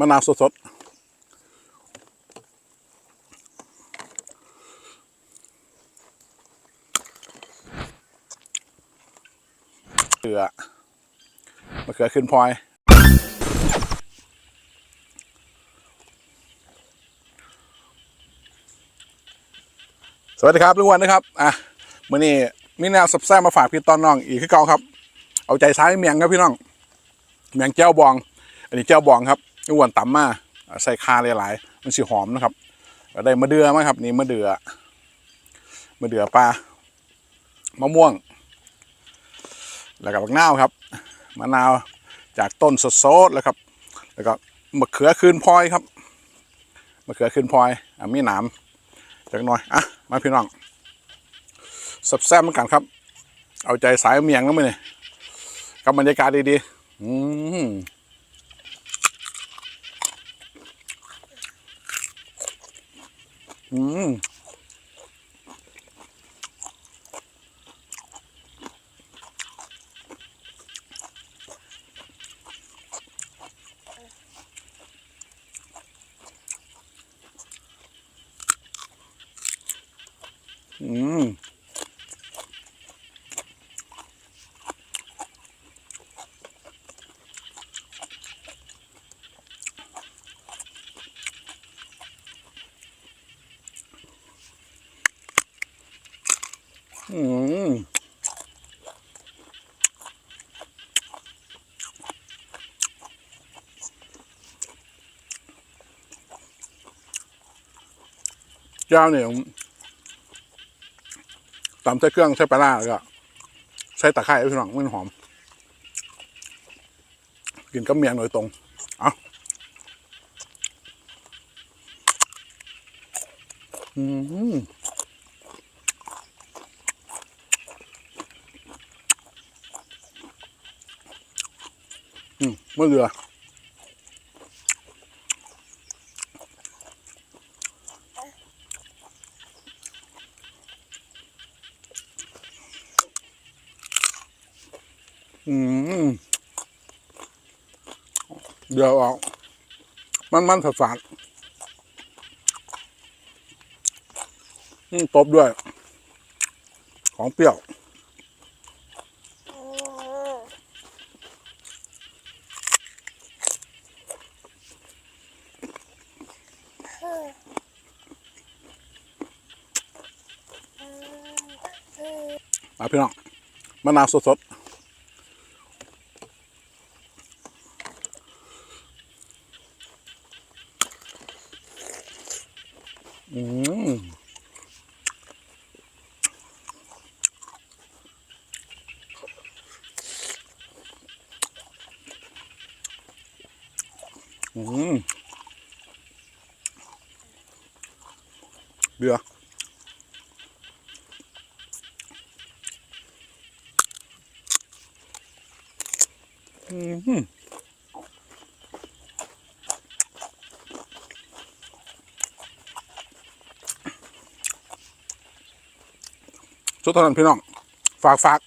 มะนาวสดๆเกลือมะเขือขึ้นพลอย สวัสดีครับลุงวันนะครับ อะมื่อนี้มีแนวสับแซ่มาฝากพี่ตอนน้องอีกคือเก่าครับ เอาใจซ้ายเมียงครับพี่น้อง เมียงแจ้วบอง อันนี้แจ้วบองครับ ลุงวันตำมาอ่าใส่คาหลายๆ มันสีหอมนะครับได้มะเดือมาครับ นี่มะเดือมะเดือปลามะม่วง แล้วก็บักนาวครับมะนาวจากต้นสดๆแล้วครับ แล้วก็มะเขือคืนพลอยครับมะเขือคืนพลอยอะมีหนามจักหน่อยอะมาพี่น้องสับแซ่บเหมือนกันครับ เอาใจสายเมียงแล้วมั้ยเนี่ยกับบรรยากาศดีๆอืม อืมอืม อืมเจ้าเนี่ยตำใส่เครื่องใส่ปลาร้าแล้วก็ใส่ตะไคร้พี่น้องมันหอม กินกับเมียงโดยตรง เอาอืม อืมเมื่อเรืออืมเดี๋ยวเอามันมันฝาดๆอืมตบด้วย ของเปรี้ยว มาพี่น้องมะนาวสดๆอืมอืม เบียร์อืมสุดท้ายพี่น้อง ฝากฝาก